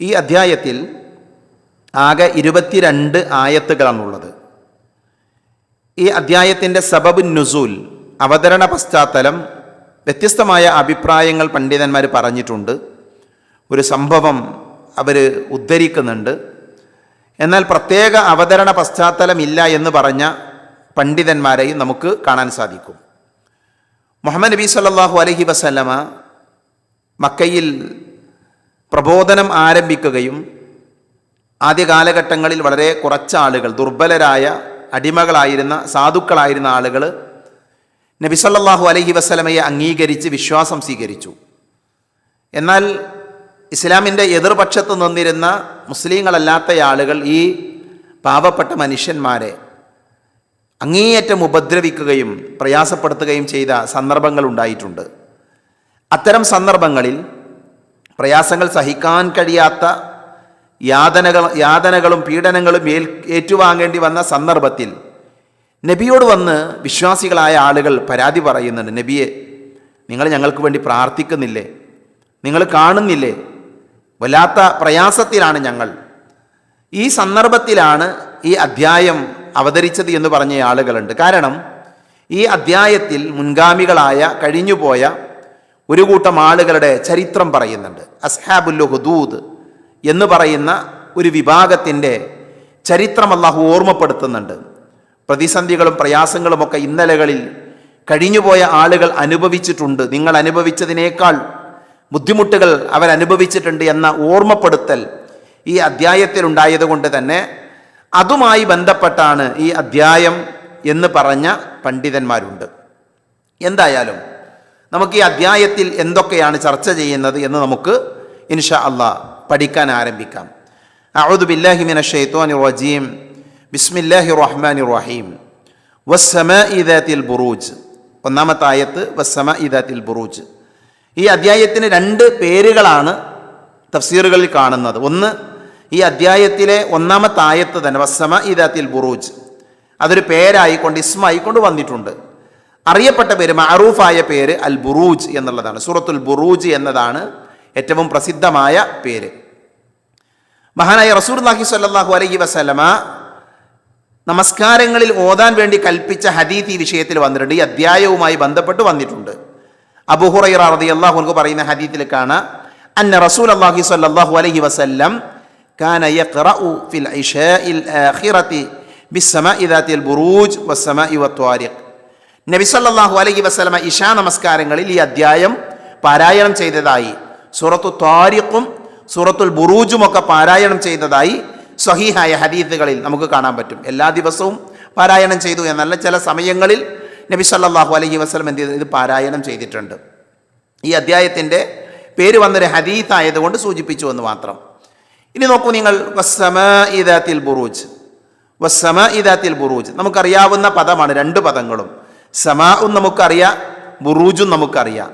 ഈ അധ്യായത്തിൽ ആകെ ഇരുപത്തിരണ്ട് ആയത്തുകളാണുള്ളത്. ഈ അധ്യായത്തിന്റെ സബബു നുസൂൽ അവതരണ പശ്ചാത്തലം വ്യത്യസ്തമായ അഭിപ്രായങ്ങൾ പണ്ഡിതന്മാർ പറഞ്ഞിട്ടുണ്ട്. ഒരു സംഭവം അവർ ഉദ്ധരിക്കുന്നുണ്ട്. എന്നാൽ പ്രത്യേക അവതരണ പശ്ചാത്തലമില്ല എന്ന് പറഞ്ഞ പണ്ഡിതന്മാരെയും നമുക്ക് കാണാൻ സാധിക്കും. മുഹമ്മദ് നബി സല്ലല്ലാഹു അലഹി വസല്ലമ മക്കയിൽ പ്രബോധനം ആരംഭിക്കുകയും ആദ്യ കാലഘട്ടങ്ങളിൽ വളരെ കുറച്ച് ആളുകൾ ദുർബലരായ അടിമകളായിരുന്ന സാധുക്കളായിരുന്ന ആളുകൾ നബിസല്ലാഹു അലഹി വസ്ലമയെ അംഗീകരിച്ച് വിശ്വാസം സ്വീകരിച്ചു. എന്നാൽ ഇസ്ലാമിന്റെ എതിർപക്ഷത്ത് നിന്നിരുന്ന മുസ്ലിങ്ങളല്ലാത്ത ആളുകൾ ഈ പാവപ്പെട്ട മനുഷ്യന്മാരെ അങ്ങേയറ്റം ഉപദ്രവിക്കുകയും പ്രയാസപ്പെടുത്തുകയും ചെയ്ത സന്ദർഭങ്ങൾ ഉണ്ടായിട്ടുണ്ട്. അത്തരം സന്ദർഭങ്ങളിൽ പ്രയാസങ്ങൾ സഹിക്കാൻ കഴിയാത്ത യാതനകൾ യാതനകളും പീഡനങ്ങളും ഏൽ ഏറ്റുവാങ്ങേണ്ടി വന്ന സന്ദർഭത്തിൽ നബിയോട് വന്ന് വിശ്വാസികളായ ആളുകൾ പരാതി പറയുന്നുണ്ട് നബിയെ നിങ്ങൾ ഞങ്ങൾക്ക് വേണ്ടി പ്രാർത്ഥിക്കുന്നില്ലേ? നിങ്ങൾ കാണുന്നില്ലേ? വല്ലാത്ത പ്രയാസത്തിലാണ് ഞങ്ങൾ. ഈ സന്ദർഭത്തിലാണ് ഈ അധ്യായം അവതരിച്ചത് എന്ന് പറഞ്ഞ ആളുകളുണ്ട്. കാരണം ഈ അധ്യായത്തിൽ മുൻഗാമികളായ കഴിഞ്ഞുപോയ ഒരു കൂട്ടം ആളുകളുടെ ചരിത്രം പറയുന്നുണ്ട്. അസ്ഹാബുൽ ഹുദൂദ് എന്ന് പറയുന്ന ഒരു വിഭാഗത്തിന്റെ ചരിത്രം അള്ളാഹു ഓർമ്മപ്പെടുത്തുന്നുണ്ട്. പ്രതിസന്ധികളും പ്രയാസങ്ങളുമൊക്കെ ഇന്നലകളിൽ കഴിഞ്ഞുപോയ ആളുകൾ അനുഭവിച്ചിട്ടുണ്ട്. നിങ്ങൾ അനുഭവിച്ചതിനേക്കാൾ ബുദ്ധിമുട്ടുകൾ അവരനുഭവിച്ചിട്ടുണ്ട് എന്ന ഓർമ്മപ്പെടുത്തൽ ഈ അധ്യായത്തിൽ ഉണ്ടായതുകൊണ്ട് തന്നെ അതുമായി ബന്ധപ്പെട്ടാണ് ഈ അധ്യായം എന്ന് പറഞ്ഞ പണ്ഡിതന്മാരുണ്ട്. എന്തായാലും നമുക്ക് ഈ അധ്യായത്തിൽ എന്തൊക്കെയാണ് ചർച്ച ചെയ്യുന്നത് എന്ന് നമുക്ക് ഇൻഷാ അള്ളാ പഠിക്കാൻ ആരംഭിക്കാം. അഊദു ബില്ലാഹി മിന റജീം. ബിസ്മില്ലാഹി റഹ്മാനി റഹീം. വസ്സമ ഇദാത്തിൽ ബുറൂജ്. ഒന്നാമത്തെ ആയത്ത് വസ്സമ ഇദാത്തിൽ ബുറൂജ്. ഈ അധ്യായത്തിന് രണ്ട് പേരുകളാണ് തഫ്സീറുകളിൽ കാണുന്നത്. ഒന്ന് ഈ അധ്യായത്തിലെ ഒന്നാമത്തെ ആയത്ത് തന്നെ വസ്സമ ഇദാത്തിൽ ബുറൂജ്. അതൊരു പേരായിക്കൊണ്ട് ഇസ്മായിക്കൊണ്ട് വന്നിട്ടുണ്ട്. അറിയപ്പെട്ട പേര് മഅറൂഫായ പേര് അൽ ബുറൂജ് എന്നുള്ളതാണ്. സൂറത്തുൽ ബുറൂജ് എന്നതാണ് ഏറ്റവും പ്രസിദ്ധമായ പേര്. മഹാനായ റസൂർ നാഹി സ്വല്ലല്ലാഹു അലൈഹി വസലമ നമസ്കാരങ്ങളിൽ ഓതാൻ വേണ്ടി കൽപ്പിച്ച ഹദീത്ത് ഈ വിഷയത്തിൽ വന്നിട്ടുണ്ട്. ഈ അധ്യായവുമായി ബന്ധപ്പെട്ട് വന്നിട്ടുണ്ട്. അബുഹുറൈറ റളിയല്ലാഹു അൻഹു പറയുന്ന ഹദീത്തിൽ കാണാം. അന്ന റസൂൽ അള്ളാഹി സ്വല്ലല്ലാഹു അലൈഹി വസല്ലം കാന യഖറഉ ഫിൽ ഇശാഇൽ ആഖിറതി بالسماء ذات ബുറൂജ് വസ്സമാഇ വത്വാരിഖ് നബി സല്ലല്ലാഹു അലൈഹി വസല്ലമ ഇഷാ നമസ്കാരങ്ങളിൽ ഈ അധ്യായം പാരായണം ചെയ്തതായി സൂറത്തു താരിഖും സൂറത്തുൽ ബുറൂജും ഒക്കെ പാരായണം ചെയ്തതായി സ്വഹീഹായ ഹദീസുകളിൽ നമുക്ക് കാണാൻ പറ്റും. എല്ലാ ദിവസവും പാരായണം ചെയ്തു എന്നല്ല ചില സമയങ്ങളിൽ നബി സല്ലാഹു അലൈഹി വസ്ലം എന്ത് ചെയ്തു? ഇത് പാരായണം ചെയ്തിട്ടുണ്ട്. ഈ അധ്യായത്തിന്റെ പേര് വന്നൊരു ഹദീത്ത് ആയതുകൊണ്ട് സൂചിപ്പിച്ചു എന്ന് മാത്രം. ഇനി നോക്കൂ നിങ്ങൾ വസ്സമാഇദാത്തിൽ ബുറൂജ്. വസ്സമാഇദാത്തിൽ ബുറൂജ്. നമുക്കറിയാവുന്ന പദമാണ് രണ്ട് പദങ്ങളും. സമാഉം നമുക്കറിയാം ബുറൂജും നമുക്കറിയാം.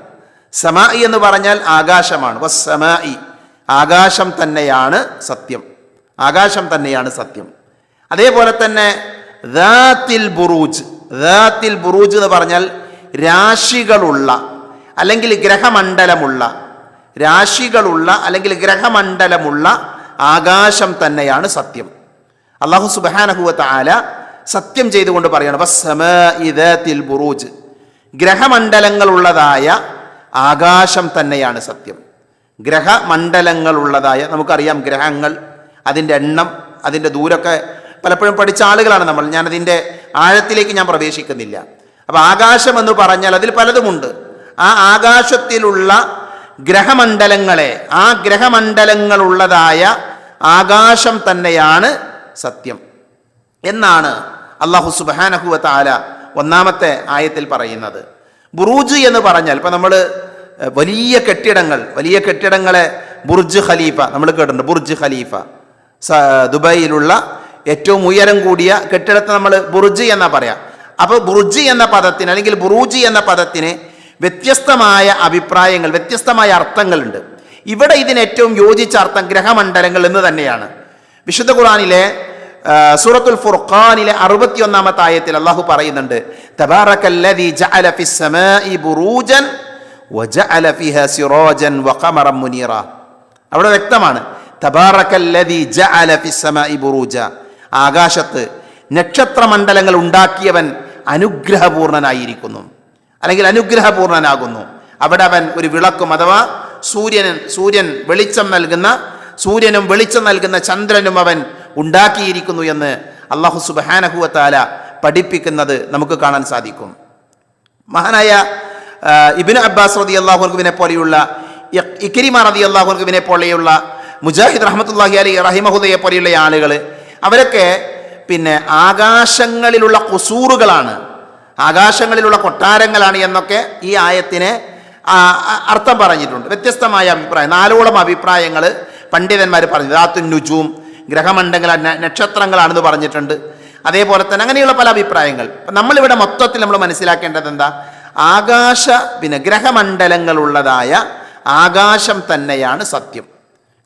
സമാഇ എന്ന് പറഞ്ഞാൽ ആകാശമാണ്. വസ്സമായി ആകാശം തന്നെയാണ് സത്യം. ആകാശം തന്നെയാണ് സത്യം. അതേപോലെ തന്നെ ദാത്തിൽ ബുറൂജ് ദാത്തിൽ ബുറൂജ് എന്ന് പറഞ്ഞാൽ രാശികളുള്ള അല്ലെങ്കിൽ ഗ്രഹമണ്ഡലമുള്ള രാശികളുള്ള അല്ലെങ്കിൽ ഗ്രഹമണ്ഡലമുള്ള ആകാശം തന്നെയാണ് സത്യം. അള്ളാഹു സുബാനഹുവത്ത ആല സത്യം ചെയ്തുകൊണ്ട് പറയണം. വസ്സമാഇ ദാത്തിൽ ബുറൂജ്. ഗ്രഹമണ്ഡലങ്ങളുള്ളതായ ആകാശം തന്നെയാണ് സത്യം. ഗ്രഹമണ്ഡലങ്ങളുള്ളതായ നമുക്കറിയാം ഗ്രഹങ്ങൾ അതിന്റെ എണ്ണം അതിന്റെ ദൂരമൊക്കെ പലപ്പോഴും പഠിച്ച ആളുകളാണ് നമ്മൾ. ഞാനതിന്റെ ആഴത്തിലേക്ക് ഞാൻ പ്രവേശിക്കുന്നില്ല. അപ്പോൾ ആകാശം എന്ന് പറഞ്ഞാൽ അതിൽ പലതുമുണ്ട്. ആ ആകാശത്തിലുള്ള ഗ്രഹമണ്ഡലങ്ങളെ ആ ഗ്രഹമണ്ഡലങ്ങളുള്ളതായ ആകാശം തന്നെയാണ് സത്യം. എന്നാണ് അള്ളാഹു സുബാനഹുവ താല ഒന്നാമത്തെ ആയത്തിൽ പറയുന്നത്. ബുറൂജ് എന്ന് പറഞ്ഞാൽ ഇപ്പം നമ്മൾ വലിയ കെട്ടിടങ്ങൾ വലിയ കെട്ടിടങ്ങളെ ബുർജ് ഖലീഫ നമ്മൾ കേട്ടിട്ടുണ്ട് ബുർജ് ഖലീഫ. ദുബായിലുള്ള ഏറ്റവും ഉയരം കൂടിയ കെട്ടിടത്തെ നമ്മൾ ബുർജ് എന്നാ പറയാം. അപ്പോൾ ബുർജ് എന്ന പദത്തിന് അല്ലെങ്കിൽ ബുറൂജി എന്ന പദത്തിന് വ്യത്യസ്തമായ അഭിപ്രായങ്ങൾ വ്യത്യസ്തമായ അർത്ഥങ്ങളുണ്ട്. ഇവിടെ ഇതിന് ഏറ്റവും യോജിച്ച അർത്ഥം ഗ്രഹമണ്ഡലങ്ങൾ എന്ന് തന്നെയാണ്. വിശുദ്ധ ഖുറാനിലെ സൂറത്തുൽ ഫുർഖാനിലെ അറുപത്തിയൊന്നാമത്തെ ആയത്തിൽ അള്ളാഹു പറയുന്നുണ്ട് ജഅല ഫിസ് വജഅല ഫിഹാ സിറാജൻ വഖമറൻ മുനീറ. അവിടെ വ്യക്തമാണ് തബാറക്കല്ലദീ ജഅല ബുറൂജ. ആകാശത്ത് നക്ഷത്രമണ്ഡലങ്ങൾ ഉണ്ടാക്കിയവൻ അനുഗ്രഹപൂർണനായിരിക്കുന്നു അല്ലെങ്കിൽ അനുഗ്രഹപൂർണനാകുന്നു. അവിടെ അവൻ ഒരു വിളക്കും അഥവാ സൂര്യൻ സൂര്യൻ വെളിച്ചം നൽകുന്ന സൂര്യനും വെളിച്ചം നൽകുന്ന ചന്ദ്രനും അവൻ ഉണ്ടാക്കിയിരിക്കുന്നു എന്ന് അള്ളാഹു സുബാനഹുവത്താല പഠിപ്പിക്കുന്നത് നമുക്ക് കാണാൻ സാധിക്കും. മഹാനായ ഇബിൻ അബ്ബാസ് റതി അള്ളാഹുർഗുവിനെ പോലെയുള്ള ഇക്കിരിമാർ റതി അള്ളാഹുർഗുവിനെ പോലെയുള്ള മുജാഹിദ് റഹമത്തല്ലാഹി അലി റഹിമഹുദയെ പോലെയുള്ള ആളുകൾ അവരൊക്കെ പിന്നെ ആകാശങ്ങളിലുള്ള കുസൂറുകളാണ് ആകാശങ്ങളിലുള്ള കൊട്ടാരങ്ങളാണ് എന്നൊക്കെ ഈ ആയത്തിനെ അർത്ഥം പറഞ്ഞിട്ടുണ്ട്. വ്യത്യസ്തമായ അഭിപ്രായം നാലോളം അഭിപ്രായങ്ങൾ പണ്ഡിതന്മാർ പറഞ്ഞു. ധാത്തു നുജൂം ഗ്രഹമണ്ഡല ന- നക്ഷത്രങ്ങളാണെന്ന് പറഞ്ഞിട്ടുണ്ട്. അതേപോലെ തന്നെ അങ്ങനെയുള്ള പല അഭിപ്രായങ്ങൾ. നമ്മളിവിടെ മൊത്തത്തിൽ നമ്മൾ മനസ്സിലാക്കേണ്ടത് എന്താ? ആകാശ പിന്നെ ഗ്രഹമണ്ഡലങ്ങളുള്ളതായ ആകാശം തന്നെയാണ് സത്യം.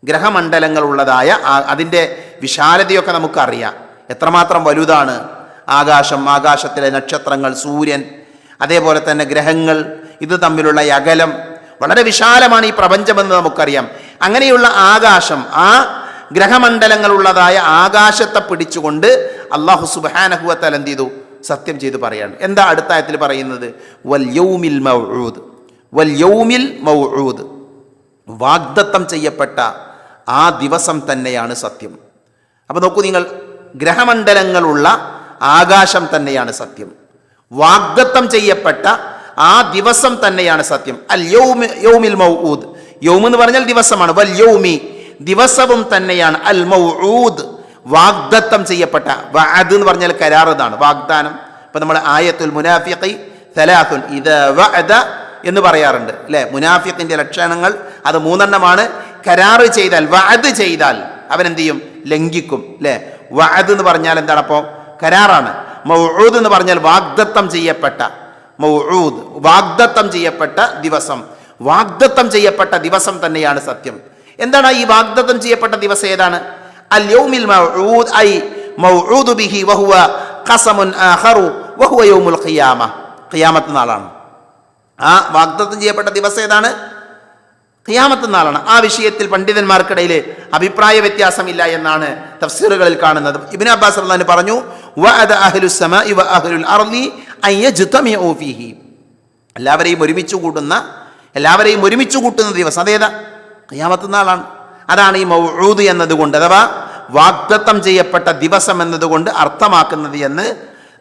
ഗ്രഹമണ്ഡലങ്ങളുള്ളതായ അതിന്റെ വിശാലതയൊക്കെ നമുക്കറിയാം. എത്രമാത്രം വലുതാണ് ആകാശം ആകാശത്തിലെ നക്ഷത്രങ്ങൾ സൂര്യൻ അതേപോലെ തന്നെ ഗ്രഹങ്ങൾ ഇത് തമ്മിലുള്ള അകലം. വളരെ വിശാലമാണ് ഈ പ്രപഞ്ചമെന്ന് നമുക്കറിയാം. അങ്ങനെയുള്ള ആകാശം ആ ഗ്രഹമണ്ഡലങ്ങളുള്ളതായ ആകാശത്തെ പിടിച്ചുകൊണ്ട് അള്ളാഹു സുബാനഹുവത്തൽ എന്ത് ചെയ്തു? സത്യം ചെയ്ത് പറയാണ്. എന്താ അടുത്ത ആയത്തിൽ പറയുന്നത്? വൽ യൗമിൽ മൗഊദ്. വൽ യൗമിൽ മൗഊദ്. വാഗ്ദത്തം ചെയ്യപ്പെട്ട ആ ദിവസം തന്നെയാണ് സത്യം. അപ്പോൾ നോക്കൂ നിങ്ങൾ ഗ്രഹമണ്ഡലങ്ങളുള്ള ആകാശം തന്നെയാണ് സത്യം. വാഗ്ദത്തം ചെയ്യപ്പെട്ട ആ ദിവസം തന്നെയാണ് സത്യം. അൽ യൗമി യൗമിൽ മൗഊദ്. യൗം എന്ന് പറഞ്ഞാൽ ദിവസമാണ്. വൽ യൗമി ദിവസവും തന്നെയാണ് അൽ മൗഊദ് വാഗ്ദത്തം ചെയ്യപ്പെട്ട വഅദ് എന്ന് പറഞ്ഞാൽ കരാർ എന്നാണ്. വാഗ്ദാനം. ഇപ്പൊ നമ്മൾ ആയത്തുൽ മുനാഫിഖി സലാത്തുൻ ഇത് വഅദ എന്ന് പറയാറുണ്ട്. അല്ലെ? മുനാഫിഖിന്റെ ലക്ഷണങ്ങൾ അത് മൂന്നെണ്ണമാണ്. കരാറ് ചെയ്താൽ വഅദ് ചെയ്താൽ അവൻ എന്ത് ചെയ്യും? ലംഘിക്കും. അല്ലെ? വഅദ് എന്ന് പറഞ്ഞാൽ എന്താണ് അപ്പോൾ? കരാറാണ്. മൗഊദ് എന്ന് പറഞ്ഞാൽ വാഗ്ദത്തം ചെയ്യപ്പെട്ട മൗഊദ് വാഗ്ദത്തം ചെയ്യപ്പെട്ട ദിവസം. വാഗ്ദത്തം ചെയ്യപ്പെട്ട ദിവസം തന്നെയാണ് സത്യം. എന്താണ് ഈ വാഗ്ദത്തം ചെയ്യപ്പെട്ട ദിവസം ഏതാണ്? അൽ യൗമിൽ മൗഊദ് ഐ മൗഊദു ബിഹി ആഖറു യൗമുൽ ഖിയാമ. ഖിയാമത്ത് നാളാണ്. ആ വാഗ്ദത്തം ചെയ്യപ്പെട്ട ദിവസം ഏതാണ്? ഖിയാമത്ത് നാളാണ്. ആ വിഷയത്തിൽ പണ്ഡിതന്മാർക്കിടയിൽ അഭിപ്രായ വ്യത്യാസമില്ല എന്നാണ് തഫ്സീറുകളിൽ കാണുന്നത്. ഇബിൻ അബ്ബാസ് അൻഹു പറഞ്ഞു വ എല്ലാവരെയും ഒരുമിച്ച് കൂട്ടുന്ന എല്ലാവരെയും ഒരുമിച്ച് കൂട്ടുന്ന ദിവസം അതേതാ? ഖിയാമത്ത് നാളാണ്. അതാണ് ഈ മൗഊദ് എന്നതുകൊണ്ട് അഥവാ വാഗ്ദത്തം ചെയ്യപ്പെട്ട ദിവസം എന്നതുകൊണ്ട് അർത്ഥമാക്കുന്നത് എന്ന്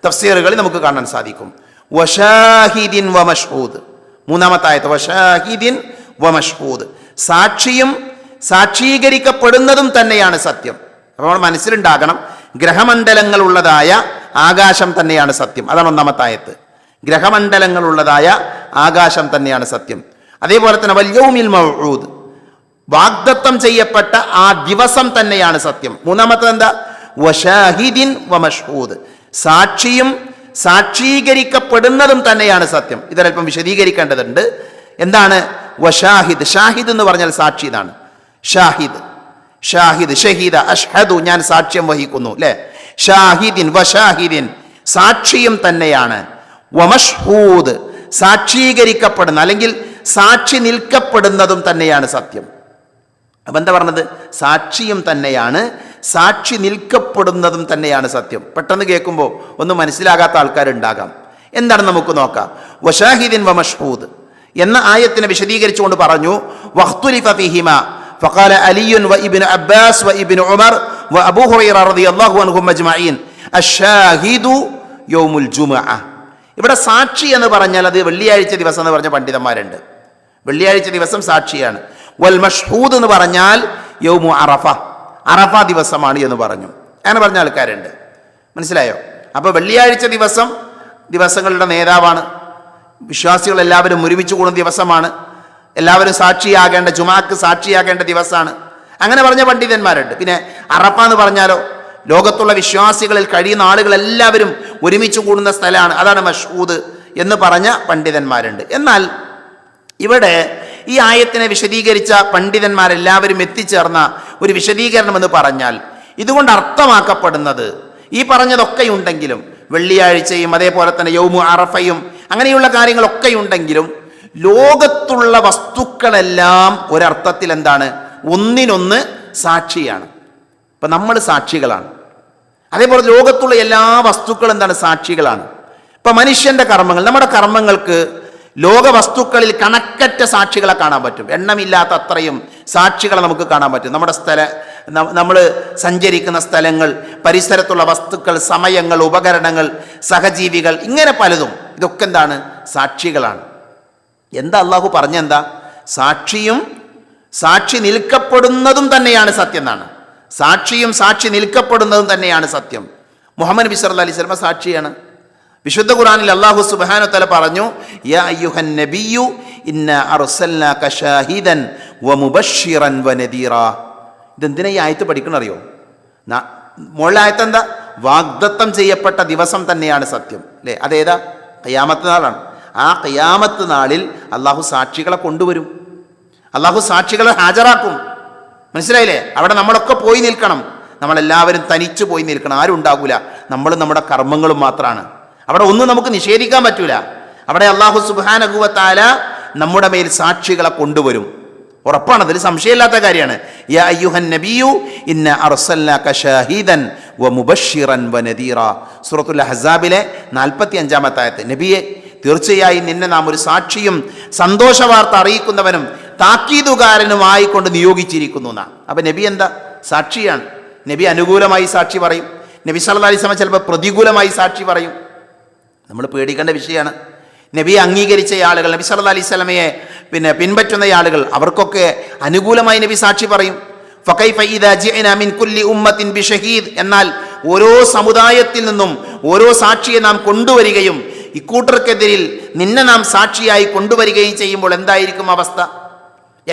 തഫ്സീറുകളിൽ നമുക്ക് കാണാൻ സാധിക്കും. വഷാഹിദിൻ വമഷൂദ് മൂന്നാമത്തെ ആയത്ത് വഷാഹിദിൻ വമഷൂദ് സാക്ഷിയും സാക്ഷീകരിക്കപ്പെടുന്നതും തന്നെയാണ് സത്യം. അപ്പോൾ നമ്മൾ മനസ്സിലുണ്ടാകണം ഗ്രഹമണ്ഡലങ്ങളുള്ളതായ ആകാശം തന്നെയാണ് സത്യം. അതാണ് ഒന്നാമത്തെ ആയത്ത് ഗ്രഹമണ്ഡലങ്ങളുള്ളതായ ആകാശം തന്നെയാണ് സത്യം. അതേപോലെ തന്നെ വല്യൗമിൽ മൗഊദ്. വാഗ്ദത്തം ചെയ്യപ്പെട്ട ആ ദിവസം തന്നെയാണ് സത്യം. മൂന്നാമത്തത് എന്താ? വഷാഹിദിൻ വമഷൂദ് സാക്ഷിയും സാക്ഷീകരിക്കപ്പെടുന്നതും തന്നെയാണ് സത്യം. ഇതൊരൽപ്പം വിശദീകരിക്കേണ്ടതുണ്ട്. എന്താണ്? വഷാഹിദ് ഷാഹിദ്. എന്ന് പറഞ്ഞാൽ സാക്ഷി ഇതാണ്. ഷാഹിദ്. ഷാഹിദ്. ഷഹീദ. അഷ്ഹദു. ഞാൻ സാക്ഷ്യം വഹിക്കുന്നു അല്ലെ ഷാഹിദിൻ വഷാഹിദിൻ സാക്ഷിയും തന്നെയാണ്. വമഷ്ഹൂദ് സാക്ഷീകരിക്കപ്പെടുന്ന അല്ലെങ്കിൽ സാക്ഷി നിൽക്കപ്പെടുന്നതും തന്നെയാണ് സത്യം. അപ്പം എന്താ പറഞ്ഞത് സാക്ഷിയും തന്നെയാണ് സാക്ഷി നിൽക്കപ്പെടുന്നതും തന്നെയാണ് സത്യം പെട്ടെന്ന് കേൾക്കുമ്പോൾ ഒന്നും മനസ്സിലാകാത്ത ആൾക്കാരുണ്ടാകാം എന്താണ് നമുക്ക് നോക്കാം വഷാഹിദിൻ വ മഷ്ഹൂദ് എന്ന ആയത്തിനെ വിശദീകരിച്ചുകൊണ്ട് പറഞ്ഞു വഖ്തുലിഫ ഫീഹിമ فقال علي وابن عباس وابن عمر وابو هريره رضي الله عنهم اجمعين الشاهد يوم الجمعه ഇവിടെ സാക്ഷി എന്ന് പറഞ്ഞാൽ അത് വെള്ളിയാഴ്ച ദിവസം എന്ന് പറഞ്ഞ പണ്ഡിതന്മാരുണ്ട് വെള്ളിയാഴ്ച ദിവസം സാക്ഷിയാണ് വൽ മഷ്ഹൂദ് എന്ന് പറഞ്ഞാൽ യൗമു അറഫ. അറഫ ദിവസമാണ് എന്ന് പറഞ്ഞു. അങ്ങനെ പറഞ്ഞ ആൾക്കാരുണ്ട്. മനസ്സിലായോ? അപ്പോൾ വെള്ളിയാഴ്ച ദിവസം ദിവസങ്ങളുടെ നേതാവാണ്. വിശ്വാസികൾ എല്ലാവരും ഒരുമിച്ച് കൂടുന്ന ദിവസമാണ്. എല്ലാവരും സാക്ഷിയാകേണ്ട ജുമാക്ക് സാക്ഷിയാകേണ്ട ദിവസമാണ്. അങ്ങനെ പറഞ്ഞ പണ്ഡിതന്മാരുണ്ട്. പിന്നെ അറഫ എന്ന് പറഞ്ഞാലോ ലോകത്തുള്ള വിശ്വാസികളിൽ കഴിയുന്ന ആളുകൾ എല്ലാവരും ഒരുമിച്ച് കൂടുന്ന സ്ഥലമാണ്. അതാണ് മഷൂദ് എന്ന് പറഞ്ഞ പണ്ഡിതന്മാരുണ്ട്. എന്നാൽ ഇവിടെ ഈ ആയത്തിനെ വിശദീകരിച്ച പണ്ഡിതന്മാരെല്ലാവരും എത്തിച്ചേർന്ന ഒരു വിശദീകരണം എന്ന് പറഞ്ഞാൽ ഇതുകൊണ്ട് അർത്ഥമാക്കപ്പെടുന്നത് ഈ പറഞ്ഞതൊക്കെ ഉണ്ടെങ്കിലും വെള്ളിയാഴ്ചയും അതേപോലെ തന്നെ യൗമു അറഫയും അങ്ങനെയുള്ള കാര്യങ്ങളൊക്കെ ഉണ്ടെങ്കിലും ലോകത്തുള്ള വസ്തുക്കളെല്ലാം ഒരർത്ഥത്തിൽ എന്താണ്? ഒന്നിനൊന്ന് സാക്ഷിയാണ്. ഇപ്പം നമ്മൾ സാക്ഷികളാണ്. അതേപോലെ ലോകത്തുള്ള എല്ലാ വസ്തുക്കളും എന്താണ്? സാക്ഷികളാണ്. ഇപ്പം മനുഷ്യന്റെ കർമ്മങ്ങൾ നമ്മുടെ കർമ്മങ്ങൾക്ക് ലോക വസ്തുക്കളിൽ കണക്കറ്റ സാക്ഷികളെ കാണാൻ പറ്റും. എണ്ണമില്ലാത്ത അത്രയും സാക്ഷികളെ നമുക്ക് കാണാൻ പറ്റും. നമ്മുടെ സ്ഥല നമ്മൾ സഞ്ചരിക്കുന്ന സ്ഥലങ്ങൾ പരിസരത്തുള്ള വസ്തുക്കൾ സമയങ്ങൾ ഉപകരണങ്ങൾ സഹജീവികൾ ഇങ്ങനെ പലതും. ഇതൊക്കെ എന്താണ്? സാക്ഷികളാണ്. എന്താ അള്ളാഹു പറഞ്ഞെന്താ? സാക്ഷിയും സാക്ഷി നിൽക്കപ്പെടുന്നതും തന്നെയാണ് സത്യം എന്നാണ്. സാക്ഷിയും സാക്ഷി നിൽക്കപ്പെടുന്നതും തന്നെയാണ് സത്യം. മുഹമ്മദ് നബി സല്ലല്ലാഹു അലൈഹി വസല്ലമ സാക്ഷിയാണ്. വിശുദ്ധ ഖുറാനിൽ അള്ളാഹു സുബാന തല പറഞ്ഞു യാ ഷാഹിദൻ ഇതെന്തിനാ ഈ ആയത്ത് പഠിക്കണം അറിയോ ആയത്ത് എന്താ വാഗ്ദത്തം ചെയ്യപ്പെട്ട ദിവസം തന്നെയാണ് സത്യം. അല്ലേ? അതേതാ? കയ്യാമത്ത് നാളാണ്. ആ കയ്യാമത്ത് നാളിൽ അള്ളാഹു സാക്ഷികളെ കൊണ്ടുവരും. അള്ളാഹു സാക്ഷികളെ ഹാജരാക്കും. മനസ്സിലായില്ലേ? അവിടെ നമ്മളൊക്കെ പോയി നിൽക്കണം. നമ്മളെല്ലാവരും തനിച്ചു പോയി നിൽക്കണം. ആരും ഉണ്ടാകൂല നമ്മൾ നമ്മുടെ കർമ്മങ്ങളും മാത്രമാണ് അവിടെ ഒന്നും നമുക്ക് നിഷേധിക്കാൻ പറ്റൂല. അവിടെ അള്ളാഹു സുബാനകുവത്താല നമ്മുടെ മേൽ സാക്ഷികളെ കൊണ്ടുവരും. ഉറപ്പാണ് അതിൽ സംശയമില്ലാത്ത കാര്യമാണ്. യാ നബിയു ഇന്ന ഷാഹിദൻ വ മുബഷിറൻ വ നദീറ. സൂറത്തുൽ അഹ്സാബിലെ നാൽപ്പത്തി അഞ്ചാമത്തെ ആയത്ത് നബിയെ തീർച്ചയായും നിന്നെ നാം ഒരു സാക്ഷിയും സന്തോഷ വാർത്ത അറിയിക്കുന്നവനും താക്കീതുകാരനുമായിക്കൊണ്ട് നിയോഗിച്ചിരിക്കുന്നു എന്നാ അപ്പൊ നബി എന്താ? സാക്ഷിയാണ്. നബി അനുകൂലമായി സാക്ഷി പറയും. നബി സല്ലല്ലാഹി അലൈഹി ചിലപ്പോൾ പ്രതികൂലമായി സാക്ഷി പറയും. നമ്മൾ പേടിക്കേണ്ട വിഷയമാണ്. നബി അംഗീകരിച്ച ആളുകൾ നബി സല്ലാ അലൈഹി സ്വലമയെ പിന്നെ പിൻപറ്റുന്ന ആളുകൾ അവർക്കൊക്കെ അനുകൂലമായി നബി സാക്ഷി പറയും. ഉമ്മത്തിൻ ബിഷഹീദ് എന്നാൽ ഓരോ സമുദായത്തിൽ നിന്നും ഓരോ സാക്ഷിയെ നാം കൊണ്ടുവരികയും ഇക്കൂട്ടർക്കെതിരിൽ നിന്നെ നാം സാക്ഷിയായി കൊണ്ടുവരികയും ചെയ്യുമ്പോൾ എന്തായിരിക്കും അവസ്ഥ?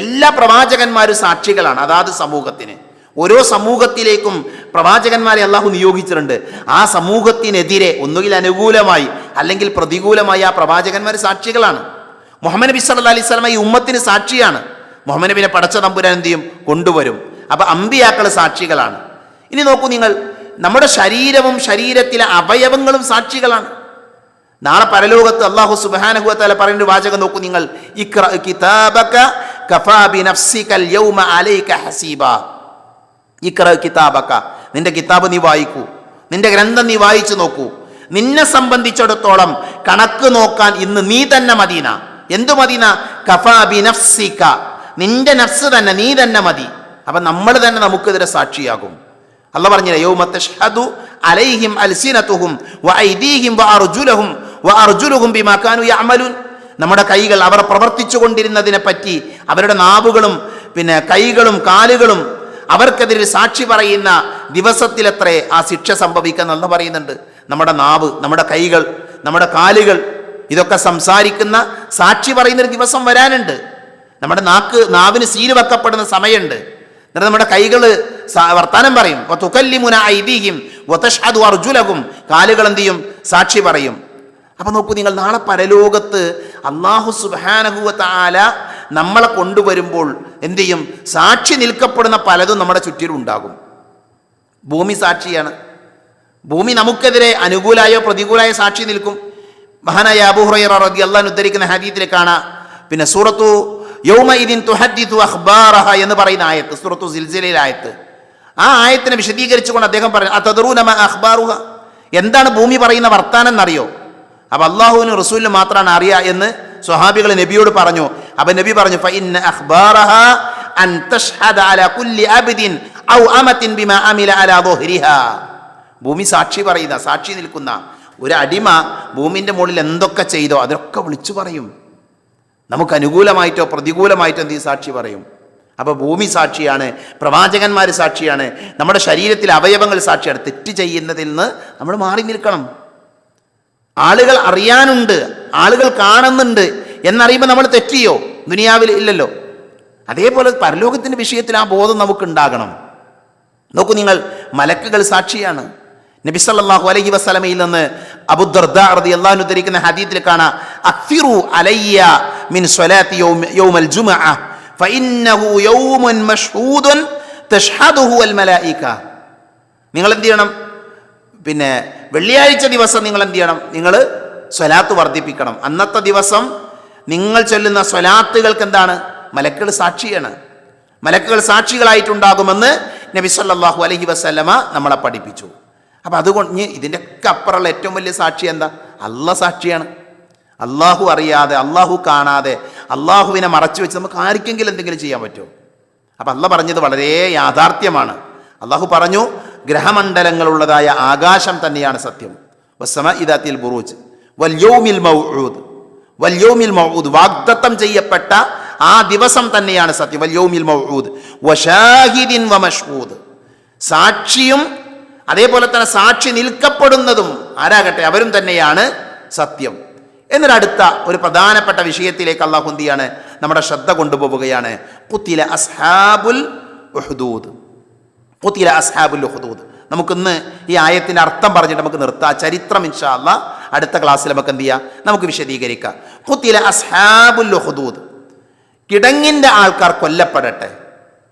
എല്ലാ പ്രവാചകന്മാരും സാക്ഷികളാണ് അതാത് സമൂഹത്തിന്. ഓരോ സമൂഹത്തിലേക്കും പ്രവാചകന്മാരെ അള്ളാഹു നിയോഗിച്ചിട്ടുണ്ട്. ആ സമൂഹത്തിനെതിരെ ഒന്നുകിൽ അനുകൂലമായി അല്ലെങ്കിൽ പ്രതികൂലമായി ആ പ്രവാചകന്മാർ സാക്ഷികളാണ്. മുഹമ്മദ് നബി സല്ല അലൈഹി സ്വലമ ഈ ഉമ്മത്തിന് സാക്ഷിയാണ്. മുഹമ്മദ് നബിനെ പടച്ച തമ്പുരാൻ എന്ത് ചെയ്യും? കൊണ്ടുവരും. അപ്പൊ അമ്പിയാക്കൾ സാക്ഷികളാണ്. ഇനി നോക്കൂ നിങ്ങൾ നമ്മുടെ ശരീരവും ശരീരത്തിലെ അവയവങ്ങളും സാക്ഷികളാണ്. നാളെ പരലോകത്ത് അള്ളാഹു സുബാനഹുല പറയുന്ന വാചകം നോക്കൂ നിങ്ങൾ ഇക്ര കിതാബക കഫാ നഫ്സികൽ യൗമ അലൈക ഹസീബ. ഇക്ര കിതാബക്ക. നിന്റെ കിതാബ് നീ വായിക്കൂ. നിന്റെ ഗ്രന്ഥം നീ വായിച്ചു നോക്കൂ. നിന്നെ സംബന്ധിച്ചിടത്തോളം കണക്ക് നോക്കാൻ ഇന്ന് നീ തന്നെ മദീന. എന്തു മദീന? കഫാ നഫ്സിക്ക നിന്റെ നഫ്സ് തന്നെ നീ തന്നെ മതി. അപ്പൊ നമ്മൾ തന്നെ നമുക്കെതിരെ സാക്ഷിയാകും. അല്ല പറഞ്ഞില്ല യൗമ തഷ്ഹദു അലൈഹിം വ അർജുലഹും വഅർജുലഹും വഅർജുലുഹും ബിമാ കാനു നമ്മുടെ കൈകൾ അവർ പ്രവർത്തിച്ചു കൊണ്ടിരുന്നതിനെ പറ്റി അവരുടെ നാവുകളും പിന്നെ കൈകളും കാലുകളും അവർക്കെതിരെ സാക്ഷി പറയുന്ന ദിവസത്തിലത്രേ ആ ശിക്ഷ സംഭവിക്കുന്നെന്ന് പറയുന്നുണ്ട്. നമ്മുടെ നാവ് നമ്മുടെ കൈകൾ നമ്മുടെ കാലുകൾ ഇതൊക്കെ സംസാരിക്കുന്ന സാക്ഷി പറയുന്നൊരു ദിവസം വരാനുണ്ട്. നമ്മുടെ നാക്ക് നാവിന് സീൽ വെക്കപ്പെടുന്ന സമയമുണ്ട്. എന്നിട്ട് നമ്മുടെ കൈകൾ വർത്താനം പറയും. തുക്കല്ലിമുന ഐതിഹ്യം വതഷ്ഹദു അർജുലകും കാലുകൾ എന്ത് ചെയ്യും? സാക്ഷി പറയും. അപ്പൊ നോക്കൂ നിങ്ങൾ നാളെ പരലോകത്ത് അള്ളാഹു സുബാനഹുവ താല നമ്മളെ കൊണ്ടുവരുമ്പോൾ എന്തു ചെയ്യും? സാക്ഷി നിൽക്കപ്പെടുന്ന പലതും നമ്മുടെ ചുറ്റിലും ഉണ്ടാകും. ഭൂമി സാക്ഷിയാണ്. ഭൂമി നമുക്കെതിരെ അനുകൂലായോ പ്രതികൂലായോ സാക്ഷി നിൽക്കും. മഹാനായ അബുഹുറൈറ റതി അള്ളാൻ ഉദ്ധരിക്കുന്ന ഹദീത്തിൽ കാണാം. പിന്നെ സൂറത്തു യൗമൈദിൻ തുഹദ്ദിതു അഖ്ബാറഹ എന്ന് പറയുന്ന ആയത്ത് സൂറത്തു സിൽസിലയിലെ ആയത്ത്. ആ ആയത്തിനെ വിശദീകരിച്ചുകൊണ്ട് അദ്ദേഹം പറഞ്ഞു അതദറൂനമ അഖ്ബാറുഹ? എന്താണ് ഭൂമി പറയുന്ന വർത്താനം എന്നറിയോ? അപ്പം അള്ളാഹുവിന് റസൂലിന് മാത്രമാണ് അറിയുക എന്ന് സ്വഹാബികൾ നബിയോട് പറഞ്ഞു അപ്പൊ നബി പറഞ്ഞു ഭൂമി സാക്ഷി പറയുന്ന സാക്ഷി നിൽക്കുന്ന ഒരു അടിമ ഭൂമിന്റെ മുകളിൽ എന്തൊക്കെ ചെയ്തോ അതൊക്കെ വിളിച്ചു പറയും. നമുക്ക് അനുകൂലമായിട്ടോ പ്രതികൂലമായിട്ടോ എന്ത് സാക്ഷി പറയും. അപ്പോൾ ഭൂമി സാക്ഷിയാണ് പ്രവാചകന്മാർ സാക്ഷിയാണ് നമ്മുടെ ശരീരത്തിലെ അവയവങ്ങൾ സാക്ഷിയാണ്. തെറ്റ് ചെയ്യുന്നതിൽ നിന്ന് നമ്മൾ മാറി നിൽക്കണം. ആളുകൾ അറിയാനുണ്ട് ആളുകൾ കാണുന്നുണ്ട് എന്നറിയുമ്പോൾ നമ്മൾ തെറ്റിയോ? ദുനിയാവിൽ ഇല്ലല്ലോ. അതേപോലെ പരലോകത്തിന്റെ വിഷയത്തിൽ ആ ബോധം നമുക്ക് ഉണ്ടാകണം നോക്കൂ നിങ്ങൾ മലക്കുകൾ സാക്ഷിയാണ്. നബി സല്ലല്ലാഹു അലൈഹി വസല്ലമയിൽ നിന്ന് അബുദർദ റളിയല്ലാഹു അൻഹു ധരിക്കുന്ന ഹദീസിൽ കാണാം അലയ്യ മിൻ സ്വലാത്തി യൗമൽ ഫഇന്നഹു മലായിക. നിങ്ങൾ എന്ത് ചെയ്യണം? പിന്നെ വെള്ളിയാഴ്ച ദിവസം നിങ്ങൾ എന്ത് ചെയ്യണം? നിങ്ങൾ സ്വലാത്ത് വർദ്ധിപ്പിക്കണം. അന്നത്തെ ദിവസം നിങ്ങൾ ചൊല്ലുന്ന സ്വലാത്തുകൾക്ക് എന്താണ്? മലക്കൾ സാക്ഷിയാണ്. മലക്കുകൾ സാക്ഷികളായിട്ടുണ്ടാകുമെന്ന് നബി സല്ലാഹു അലഹി വസ്ലമ നമ്മളെ പഠിപ്പിച്ചു. അപ്പം അതുകൊണ്ട് ഇതിന്റെ ഒക്കെ അപ്പുറമുള്ള ഏറ്റവും വലിയ സാക്ഷി എന്താ? അല്ല സാക്ഷിയാണ്. അള്ളാഹു അറിയാതെ അള്ളാഹു കാണാതെ അള്ളാഹുവിനെ മറച്ചു വെച്ച് നമുക്ക് ആർക്കെങ്കിലും എന്തെങ്കിലും ചെയ്യാൻ പറ്റുമോ? അപ്പം അല്ല പറഞ്ഞത് വളരെ യാഥാർത്ഥ്യമാണ്. അള്ളാഹു പറഞ്ഞു ഗ്രഹമണ്ഡലങ്ങളുള്ളതായ ആകാശം തന്നെയാണ് സത്യം. വസ്സമ ഇദാത്തിൽ ബുറൂജ് വല്യോമിൽ മൗഊദ്. വല്യോമിൽ മൗദ് വാഗ്ദത്തം ചെയ്യപ്പെട്ട ആ ദിവസം തന്നെയാണ് സത്യം. വല്യോമിൽ മൗദ് വഷാഹിദിൻ വമഷ്ഹൂദ് സാക്ഷിയും അതേപോലെ തന്നെ സാക്ഷി നിൽക്കപ്പെടുന്നതും ആരാകട്ടെ അവരും തന്നെയാണ് സത്യം. എന്നൊരടുത്ത ഒരു പ്രധാനപ്പെട്ട വിഷയത്തിലേക്ക് അള്ളാഹു എന്തിയാണ് നമ്മുടെ ശ്രദ്ധ കൊണ്ടുപോവുകയാണ്. കുത്തില അസ്ഹാബുൽ ഉഹ്ദൂദ്. അസ്ഹാബുൽ നമുക്കിന്ന് ഈ ആയത്തിന്റെ അർത്ഥം പറഞ്ഞിട്ട് നമുക്ക് നിർത്താം. ചരിത്രം ഇൻഷാല്ല അടുത്ത ക്ലാസ്സിൽ നമുക്ക് എന്ത് ചെയ്യാം? നമുക്ക് വിശദീകരിക്കാം. കുത്തിയിലെ അസ്ഹാബുൽ ഹുദൂദ് കിടങ്ങിന്റെ ആൾക്കാർ കൊല്ലപ്പെടട്ടെ.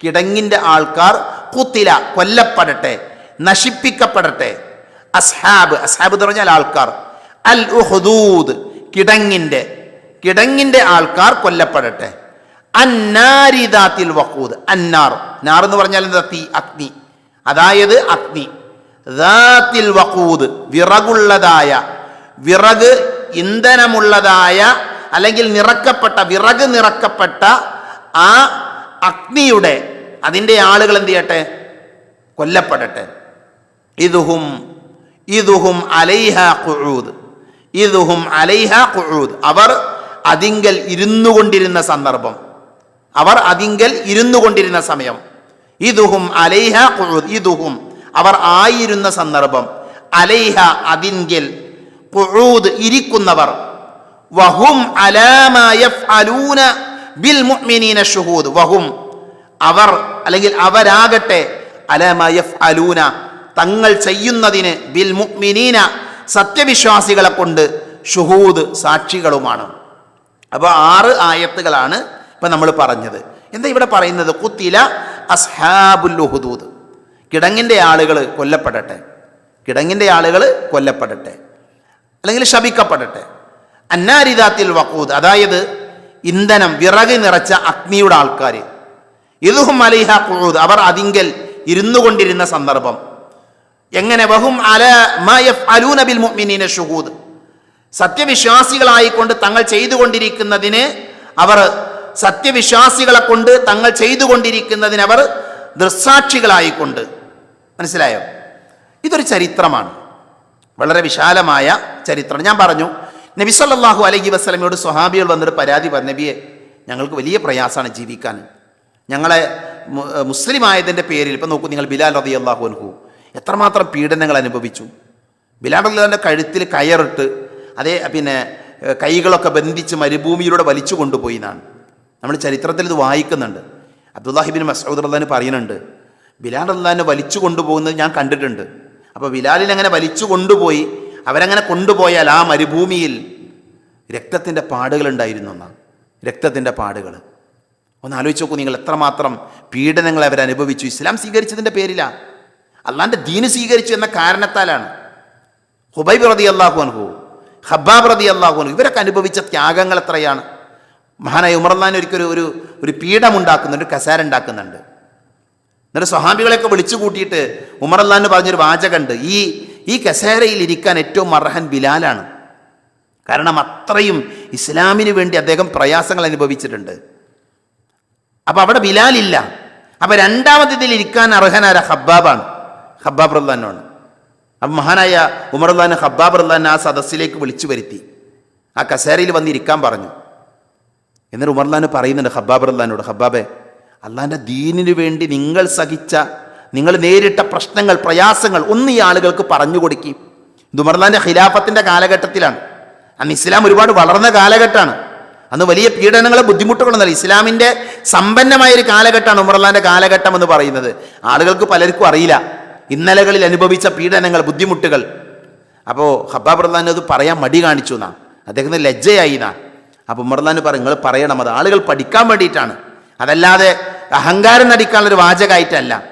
കിടങ്ങിന്റെ ആൾക്കാർ കുത്തില കൊല്ലപ്പെടട്ടെ. നശിപ്പിക്കപ്പെടട്ടെ. അസ്ഹാബ് അസ്ഹാബ് എന്ന് പറഞ്ഞാൽ ആൾക്കാർ. അൽ ഉഹദൂദ് കിടങ്ങിന്റെ കിടങ്ങിന്റെ ആൾക്കാർ കൊല്ലപ്പെടട്ടെ. അന്നാരിദാത്തിൽ വഖൂദ് അന്നാർ. നാർ എന്ന് പറഞ്ഞാൽ എന്താ? തീ അഗ്നി. അതായത് അഗ്നി. ദാത്തിൽ വഖൂദ് വിറകുള്ളതായ വിറക് ഇന്ധനമുള്ളതായ അല്ലെങ്കിൽ നിറക്കപ്പെട്ട വിറക് നിറക്കപ്പെട്ട ആ അഗ്നിയുടെ അതിന്റെ ആളുകൾ എന്ത് ചെയ്യട്ടെ? കൊല്ലപ്പെടട്ടെ. ഇതുഹും ഇതുഹും അലൈഹ കുഴൂദ് ഇതുഹും അലൈഹ കുഴൂദ് അവർ അതിങ്കൽ ഇരുന്നു കൊണ്ടിരുന്ന സന്ദർഭം. അവർ അതിങ്കൽ ഇരുന്നു കൊണ്ടിരുന്ന സമയം. ഇതുഹും അലൈഹ ഇതുഹും. അവർ ആയിരുന്ന സന്ദർഭം. അലൈഹ അതിൻകിൽ കുഴൂദ് ഇരിക്കുന്നവർ. വഹും അലൂന ബിൽ മുഅ്മിനീന ഷുഹൂദ്. വഹും. അവർ അല്ലെങ്കിൽ അവരാകട്ടെ അലാമാ അലൂന തങ്ങൾ ചെയ്യുന്നതിന് ബിൽ മുഅ്മിനീന സത്യവിശ്വാസികളെ കൊണ്ട് ഷുഹൂദ് സാക്ഷികളുമാണ്. അപ്പോൾ ആറ് ആയത്തുകളാണ് ഇപ്പം നമ്മൾ പറഞ്ഞത്. എന്താ ഇവിടെ പറയുന്നത്? കുത്തില അസ്ഹാബുൽ ഉഹുദൂദ്. കിടങ്ങിന്റെ ആളുകൾ കൊല്ലപ്പെടട്ടെ. കിടങ്ങിന്റെ ആളുകൾ കൊല്ലപ്പെടട്ടെ. അല്ലെങ്കിൽ ശപിക്കപ്പെടട്ടെ. അന്നാരിദാത്തിൽ വക്കൂദ് അതായത് ഇന്ധനം വിറക് നിറച്ച അഗ്നിയുടെ ആൾക്കാർ ഇതുഹും അലിഹ കുഴൂദ് അവർ അതിങ്കൽ ഇരുന്നു കൊണ്ടിരുന്ന സന്ദർഭം. എങ്ങനെ? വഹും അല മയഫ് അലൂന ബിൽ മുഅ്മിനീന ഷുഹൂദ്. സത്യവിശ്വാസികളായിക്കൊണ്ട് തങ്ങൾ ചെയ്തുകൊണ്ടിരിക്കുന്നതിന് അവർ സത്യവിശ്വാസികളെ കൊണ്ട് തങ്ങൾ ചെയ്തുകൊണ്ടിരിക്കുന്നതിന് അവർ ദൃസാക്ഷികളായിക്കൊണ്ട് മനസ്സിലായോ? ഇതൊരു ചരിത്രമാണ്. വളരെ വിശാലമായ ചരിത്രം. ഞാൻ പറഞ്ഞു നബി സല്ലല്ലാഹു അലൈഹി വസ്ലമയോട് സ്വഹാബികൾ വന്നിട്ട് പരാതി പറഞ്ഞു നബിയെ ഞങ്ങൾക്ക് വലിയ പ്രയാസമാണ് ജീവിക്കാൻ. ഞങ്ങളെ മുസ്ലിം ആയതിന്റെ പേരിൽ ഇപ്പം നോക്കൂ നിങ്ങൾ ബിലാൽ റതി അള്ളാഹു അൻഹു എത്രമാത്രം പീഡനങ്ങൾ അനുഭവിച്ചു. ബിലാൽ റദിയുടെ കഴുത്തിൽ കയറിട്ട് അതേ പിന്നെ കൈകളൊക്കെ ബന്ധിച്ച് മരുഭൂമിയിലൂടെ വലിച്ചു കൊണ്ടുപോയി എന്നാണ്. നമ്മൾ ചരിത്രത്തിൽ ഇത് വായിക്കുന്നുണ്ട്. അബ്ദുല്ലാഹിബിൻ മസൂദ് അള്ളഹാൻ പറയുന്നുണ്ട് ബിലാൽ അള്ളഹാനെ വലിച്ചു കൊണ്ടുപോകുന്നത് ഞാൻ കണ്ടിട്ടുണ്ട്. അപ്പോൾ ബിലാലിനെ അങ്ങനെ വലിച്ചു കൊണ്ടുപോയി അവരങ്ങനെ കൊണ്ടുപോയാൽ ആ മരുഭൂമിയിൽ രക്തത്തിന്റെ പാടുകൾ ഉണ്ടായിരുന്നു എന്നാണ് രക്തത്തിന്റെ പാടുകൾ. ഒന്ന് ആലോചിച്ച് നോക്കൂ നിങ്ങൾ എത്രമാത്രം പീഡനങ്ങൾ അവരനുഭവിച്ചു ഇസ്ലാം സ്വീകരിച്ചതിന്റെ പേരിലാണ് അള്ളാന്റെ ദീന് സ്വീകരിച്ചു എന്ന കാരണത്താലാണ്. ഹുബൈബ് റതി അള്ളാഹു അൻഹു ഹബ്ബാബ് റതി അള്ളാഹു അൻഹു ഇവരൊക്കെ അനുഭവിച്ച ത്യാഗങ്ങൾ എത്രയാണ്? മഹാനായ ഉമർന്നാൻ ഒരിക്കലും ഒരു ഒരു പീഠമുണ്ടാക്കുന്നുണ്ട് കസാര ഉണ്ടാക്കുന്നുണ്ട് എന്നിട്ട് സ്വഹാബികളെയൊക്കെ വിളിച്ചു കൂട്ടിയിട്ട് ഉമറല്ലാന്ന് പറഞ്ഞൊരു വാചകമുണ്ട്. ഈ ഈ കസേരയിൽ ഇരിക്കാൻ ഏറ്റവും അർഹൻ ബിലാലാണ്. കാരണം അത്രയും ഇസ്ലാമിന് വേണ്ടി അദ്ദേഹം പ്രയാസങ്ങൾ അനുഭവിച്ചിട്ടുണ്ട്. അപ്പം അവിടെ ബിലാലില്ല അപ്പം രണ്ടാമത് ഇതിൽ ഇരിക്കാൻ അർഹനാര ഹബ്ബാബാണ് ഹബ്ബാബ് റുല്ലാനാണ് അപ്പം മഹാനായ ഉമർ ഉള്ളാൻ ഹബ്ബാബ് റുല്ലാൻ ആ സദസ്സിലേക്ക് വിളിച്ചു വരുത്തി. ആ കസേരയിൽ വന്നിരിക്കാൻ പറഞ്ഞു. എന്നിട്ട് ഉമർലാൻ പറയുന്നുണ്ട് ഹബ്ബാബ് റല്ലാനോട് ഹബ്ബാബെ അള്ളാന്റെ ദീനിന് വേണ്ടി നിങ്ങൾ സഹിച്ച നിങ്ങൾ നേരിട്ട പ്രശ്നങ്ങൾ പ്രയാസങ്ങൾ ഒന്ന് ഈ ആളുകൾക്ക് പറഞ്ഞു കൊടുക്കും. ഇത് ഉമർലാന്റെ ഖിലാഫത്തിന്റെ കാലഘട്ടത്തിലാണ്. അന്ന് ഇസ്ലാം ഒരുപാട് വളർന്ന കാലഘട്ടമാണ്. അന്ന് വലിയ പീഡനങ്ങളും ബുദ്ധിമുട്ടുകളൊന്നുമല്ല. ഇസ്ലാമിന്റെ സമ്പന്നമായ ഒരു കാലഘട്ടമാണ് ഉമർലാന്റെ കാലഘട്ടം എന്ന് പറയുന്നത്. ആളുകൾക്ക് പലർക്കും അറിയില്ല. ഇന്നലകളിൽ അനുഭവിച്ച പീഡനങ്ങൾ ബുദ്ധിമുട്ടുകൾ. അപ്പോൾ ഹബ്ബാബ് റഹ്ലാൻ അത് പറയാൻ മടി കാണിച്ചു എന്നാ. അദ്ദേഹത്തിന് ലജ്ജയായി എന്നാ. അപ്പോൾ ഉമർലാൻ പറയും നിങ്ങൾ പറയണം അത് ആളുകൾ പഠിക്കാൻ വേണ്ടിയിട്ടാണ്. അതല്ലാതെ അഹങ്കാരം നടിക്കാനുള്ളൊരു വാചകമായിട്ടല്ല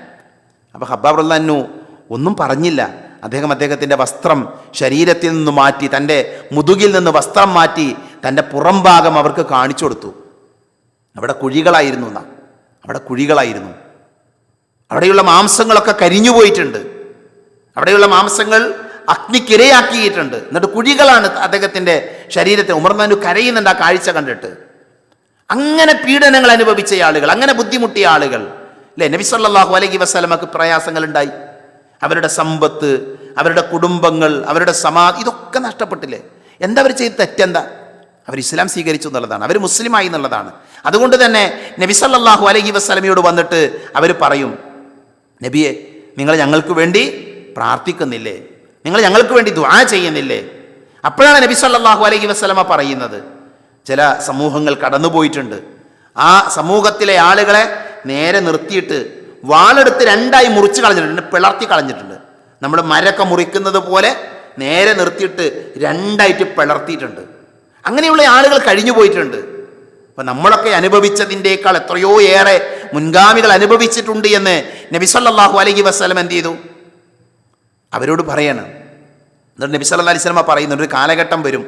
അപ്പോൾ ഹബ്ബാബ് റഹ്ലാനു ഒന്നും പറഞ്ഞില്ല. അദ്ദേഹം അദ്ദേഹത്തിന്റെ വസ്ത്രം ശരീരത്തിൽ നിന്ന് മാറ്റി തന്റെ മുതുകിൽ നിന്ന് വസ്ത്രം മാറ്റി തന്റെ പുറം ഭാഗം അവർക്ക് കാണിച്ചു കൊടുത്തു. അവിടെ കുഴികളായിരുന്നു എന്നാ. അവിടെ കുഴികളായിരുന്നു. അവിടെയുള്ള മാംസങ്ങളൊക്കെ കരിഞ്ഞു പോയിട്ടുണ്ട്. അവിടെയുള്ള മാംസങ്ങൾ അഗ്നിക്കിരയാക്കിയിട്ടുണ്ട്. എന്നിട്ട് കുഴികളാണ് അദ്ദേഹത്തിന്റെ ശരീരത്തെ ഉമർന്നു കരയുന്നുണ്ട് ആ കാഴ്ച കണ്ടിട്ട്. അങ്ങനെ പീഡനങ്ങൾ അനുഭവിച്ച ആളുകൾ അങ്ങനെ ബുദ്ധിമുട്ടിയ ആളുകൾ. അല്ലേ നബി സല്ലല്ലാഹു അലൈഹി വസല്ലമക്ക് പ്രയാസങ്ങൾ ഉണ്ടായി അവരുടെ സമ്പത്ത് അവരുടെ കുടുംബങ്ങൾ അവരുടെ സമാ ഇതൊക്കെ നഷ്ടപ്പെട്ടില്ലേ? എന്താ അവർ ചെയ്ത് തെറ്റെന്താ? അവർ ഇസ്ലാം സ്വീകരിച്ചു എന്നുള്ളതാണ് അവർ മുസ്ലിമായി എന്നുള്ളതാണ്. അതുകൊണ്ട് തന്നെ നബി സല്ലല്ലാഹു അലൈഹി വസല്ലമയോട് വന്നിട്ട് അവർ പറയും നബിയെ നിങ്ങൾ ഞങ്ങൾക്ക് വേണ്ടി പ്രാർത്ഥിക്കുന്നില്ലേ? നിങ്ങൾ ഞങ്ങൾക്ക് വേണ്ടി ദ്വാ ചെയ്യുന്നില്ലേ? അപ്പോഴാണ് നബി സല്ലാഹു അലൈഹി വസ്ലമ പറയുന്നത്. ചില സമൂഹങ്ങൾ കടന്നുപോയിട്ടുണ്ട്. ആ സമൂഹത്തിലെ ആളുകളെ നേരെ നിർത്തിയിട്ട് വാളെടുത്ത് രണ്ടായി മുറിച്ച് കളഞ്ഞിട്ടുണ്ട്. പിളർത്തി കളഞ്ഞിട്ടുണ്ട്. നമ്മൾ മരൊക്കെ മുറിക്കുന്നത് പോലെ നേരെ നിർത്തിയിട്ട് രണ്ടായിട്ട് പിളർത്തിയിട്ടുണ്ട്. അങ്ങനെയുള്ള ആളുകൾ കഴിഞ്ഞു പോയിട്ടുണ്ട്. അപ്പം നമ്മളൊക്കെ അനുഭവിച്ചതിന്റെക്കാൾ എത്രയോ ഏറെ മുൻഗാമികൾ അനുഭവിച്ചിട്ടുണ്ട് എന്ന് നബി സല്ലല്ലാഹു അലൈഹി വസല്ലം എന്ത് ചെയ്തു? അവരോട് പറയണം. എന്നിട്ട് നബി സല്ലാ അലൈഹി പറയുന്നുണ്ട് ഒരു കാലഘട്ടം വരും.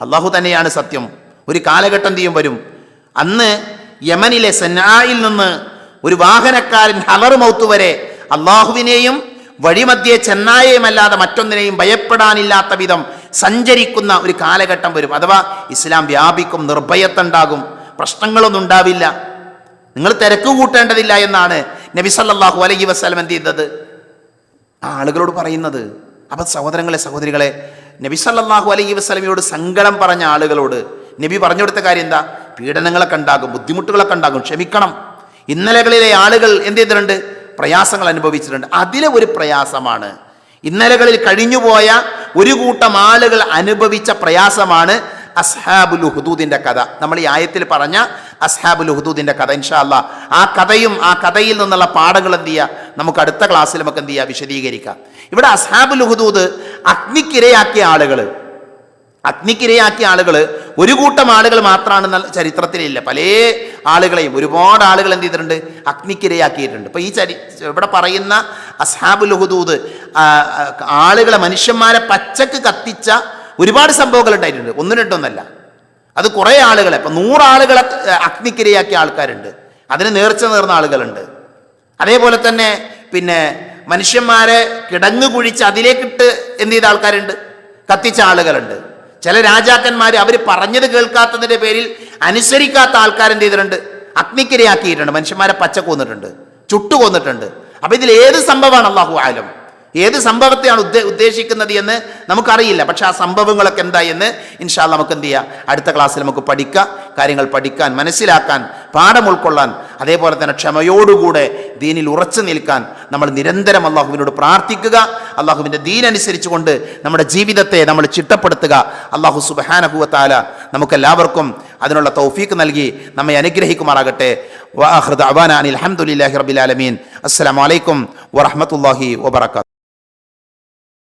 അള്ളാഹു തന്നെയാണ് സത്യം. ഒരു കാലഘട്ടം തീയും വരും. അന്ന് യമനിലെ സെനായിൽ നിന്ന് ഒരു വാഹനക്കാരൻ ഹലർ മൗത്ത് വരെ അള്ളാഹുവിനെയും വഴിമധ്യേ ചെന്നായെയുമല്ലാതെ മറ്റൊന്നിനെയും ഭയപ്പെടാനില്ലാത്ത വിധം സഞ്ചരിക്കുന്ന ഒരു കാലഘട്ടം വരും. അഥവാ ഇസ്ലാം വ്യാപിക്കും നിർഭയത്തുണ്ടാകും പ്രശ്നങ്ങളൊന്നും ഉണ്ടാവില്ല. നിങ്ങൾ തിരക്ക് കൂട്ടേണ്ടതില്ല എന്നാണ് നബി സല്ലല്ലാഹു അലൈഹി വസ്ലം എന്ത് ചെയ്തത്? ആ ആളുകളോട് പറയുന്നത്. അപ്പം സഹോദരങ്ങളെ സഹോദരികളെ നബി സല്ലാഹു അലൈഹി വസ്ലമിയോട് സങ്കടം പറഞ്ഞ ആളുകളോട് നബി പറഞ്ഞു കൊടുത്ത കാര്യം എന്താ? പീഡനങ്ങളൊക്കെ ഉണ്ടാകും ബുദ്ധിമുട്ടുകളൊക്കെ ഉണ്ടാകും ക്ഷമിക്കണം. ഇന്നലകളിലെ ആളുകൾ എന്ത് ചെയ്തിട്ടുണ്ട്? പ്രയാസങ്ങൾ അനുഭവിച്ചിട്ടുണ്ട്. അതിലെ ഒരു പ്രയാസമാണ്. ഇന്നലകളിൽ കഴിഞ്ഞുപോയ ഒരു കൂട്ടം ആളുകൾ അനുഭവിച്ച പ്രയാസമാണ് അസ്ഹാബുൽ ഹുദൂദിന്റെ കഥ. നമ്മൾ ഈ ആയത്തിൽ പറഞ്ഞ അസ്ഹാബുൽ ഹുദൂദിന്റെ കഥ ഇൻഷാ അല്ലാ. ആ കഥയും ആ കഥയിൽ നിന്നുള്ള പാഠങ്ങൾ എന്ത് ചെയ്യുക നമുക്ക് അടുത്ത ക്ലാസ്സിൽ നമുക്ക് എന്ത് ചെയ്യുക വിശദീകരിക്കാം. ഇവിടെ അസ്ഹാബുൽ ഹുദൂദ് അഗ്നിക്കിരയാക്കിയ ആളുകൾ അഗ്നിക്കിരയാക്കിയ ആളുകൾ ഒരു കൂട്ടം ആളുകൾ മാത്രമാണ് ചരിത്രത്തിലില്ല. പല ആളുകളെയും ഒരുപാട് ആളുകൾ എന്ത് ചെയ്തിട്ടുണ്ട്? അഗ്നിക്കിരയാക്കിയിട്ടുണ്ട്. ഇപ്പൊ ഈ ചരി ഇവിടെ പറയുന്ന അസ്ഹാബുൽ ഹുദൂദ് ആളുകളെ മനുഷ്യന്മാരെ പച്ചക്ക് കത്തിച്ച ഒരുപാട് സംഭവങ്ങൾ ഉണ്ടായിട്ടുണ്ട്. ഒന്നും രണ്ടൊന്നല്ല അത് കുറേ ആളുകളെ ഇപ്പം നൂറാളുകളെ അഗ്നിക്കിരയാക്കിയ ആൾക്കാരുണ്ട്. അതിന് നേർച്ച നേർന്ന ആളുകളുണ്ട്. അതേപോലെ തന്നെ പിന്നെ മനുഷ്യന്മാരെ കിടങ്ങ് കുഴിച്ച് അതിലേക്കിട്ട് എന്ത് ചെയ്ത ആൾക്കാരുണ്ട്? കത്തിച്ച ആളുകളുണ്ട്. ചില രാജാക്കന്മാർ അവർ പറഞ്ഞത് കേൾക്കാത്തതിന്റെ പേരിൽ അനുസരിക്കാത്ത ആൾക്കാരെന്ത് ചെയ്തിട്ടുണ്ട്? അഗ്നിക്കിരയാക്കിയിട്ടുണ്ട്. മനുഷ്യന്മാരെ പച്ച കൊന്നിട്ടുണ്ട് ചുട്ടു കൊന്നിട്ടുണ്ട്. അപ്പം ഇതിൽ ഏത് സംഭവമാണ് അള്ളാഹു ആലം? ഏത് സംഭവത്തെയാണ് ഉദ്ദേ ഉദ്ദേശിക്കുന്നത് എന്ന് നമുക്കറിയില്ല. പക്ഷെ ആ സംഭവങ്ങളൊക്കെ എന്താ എന്ന് ഇൻഷാ അല്ലാ നമുക്ക് എന്ത് ചെയ്യാം? അടുത്ത ക്ലാസ്സിൽ നമുക്ക് പഠിക്കാം കാര്യങ്ങൾ പഠിക്കാൻ മനസ്സിലാക്കാൻ പാഠം ഉൾക്കൊള്ളാൻ അതേപോലെ തന്നെ ക്ഷമയോടുകൂടെ ദീനിൽ ഉറച്ചു നിൽക്കാൻ നമ്മൾ നിരന്തരം അള്ളാഹുവിനോട് പ്രാർത്ഥിക്കുക. അള്ളാഹുവിന്റെ ദീൻ അനുസരിച്ചുകൊണ്ട് നമ്മുടെ ജീവിതത്തെ നമ്മൾ ചിട്ടപ്പെടുത്തുക. അള്ളാഹു സുബാനഹുവത്താല നമുക്കെല്ലാവർക്കും അതിനുള്ള തൗഫീക്ക് നൽകി നമ്മെ അനുഗ്രഹിക്കുമാറാകട്ടെ. വാഹൃദ് അവാന അനിൽ അഹമ്മദില്ലാഹി റബിലാലമീൻ അസ്സലാമലൈക്കും വറഹമത്തല്ലാഹി വബർക്കാത്തു